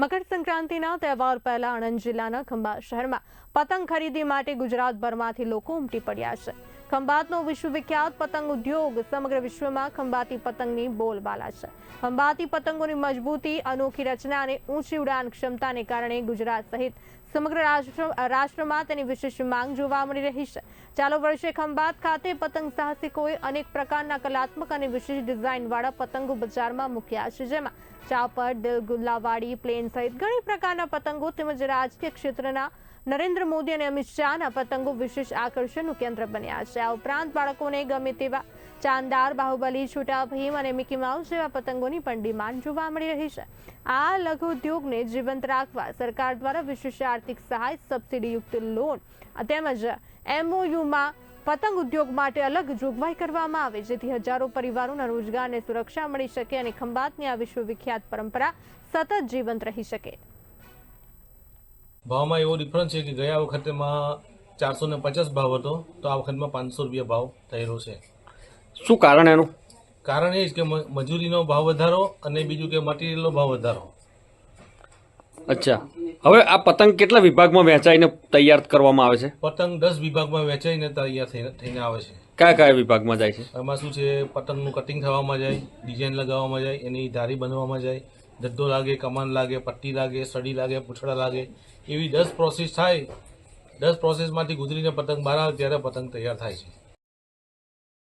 મકર સંક્રાંતિના તહેવાર પહેલા આણંદ જિલ્લાના ખંભાત શહેરમાં પતંગ ખરીદી માટે ગુજરાતભરમાંથી લોકો ઉમટી પડ્યા છે. ખંભાતનો વિશ્વવિખ્યાત પતંગ ઉદ્યોગ સમગ્ર વિશ્વમાં ખંભાતી પતંગની બોલબાલા છે. ખંભાતી પતંગોની મજબૂતી, અનોખી રચના અને ઊંચી ઉડાન ક્ષમતાને કારણે ગુજરાત સહિત સમગ્ર રાષ્ટ્રમાં તેની વિશેષ માંગ જોવા મળી રહી છે. ચાલુ વર્ષે ખંભાત ખાતે પતંગ સાહસિકોએ અનેક પ્રકારના કલાત્મક અને વિશેષ ડિઝાઇનવાળા પતંગો બજારમાં મૂક્યા છે. જેમાં ચાપર, દિલ, ગુલ્લાવાડી, પ્લેન સહિત ઘણી પ્રકારના પતંગો તેમજ રાજકીય ક્ષેત્રના નરેન્દ્ર મોદી અને અમિત શાહના પતંગો વિશેષ આકર્ષણનું કેન્દ્ર બન્યા છે. આ ઉપરાંત બાળકોને ગમે તેવા ચાંદાર, બાહુબલી, છૂટા ભીમ અને મિકી માઉસ જેવા પતંગોની પણ ડિમાન્ડ જોવા મળી રહી છે. આ લઘુ ઉદ્યોગને જીવંત રાખવા સરકાર દ્વારા વિશેષ આર્થિક સહાય સબસિડીયુક્ત લોન. તેમજ એમઓયુમાં પતંગ ઉદ્યોગ માટે અલગ જોગવાઈ કરવામાં આવે જેથી હજારો પરિવારોના રોજગારને સુરક્ષા મળી શકે અને ખંભાતની આ વિશ્વવિખ્યાત પરંપરા સતત જીવંત રહી શકે. ભાવમાં એવો ડિફરન્સ છે કે ગયા વખતેમાં ચારસો ને પચાસ ભાવ હતો તો આ વખતમાં પાંચસો રૂપિયા ભાવ થયેલો છે. શું કારણ એનું? કારણ એ જ કે મજૂરીનો ભાવ વધારો અને બીજું કે મટીરિયલનો ભાવ વધારો. અચ્છા. હવે આ પતંગ કેટલા વિભાગમાં વહેંચાઈને તૈયાર કરવામાં આવે છે? પતંગ દસ વિભાગમાં વેચાઈને તૈયાર થઈને થઈને આવે છે. કયા કયા વિભાગમાં જાય છે? એમાં શું છે? પતંગનું કટિંગ થવામાં જાય ડિઝાઇન લગાવવામાં જાય એની ધારી બનવામાં જાય. ધદ્દો લાગે કમાન લાગે પટ્ટી લાગે સડી લાગે પૂછડા લાગે. એવી દસ પ્રોસેસ થાય. દસ પ્રોસેસમાંથી ગુજરીને પતંગ બહાર આવે ત્યારે પતંગ તૈયાર થાય છે.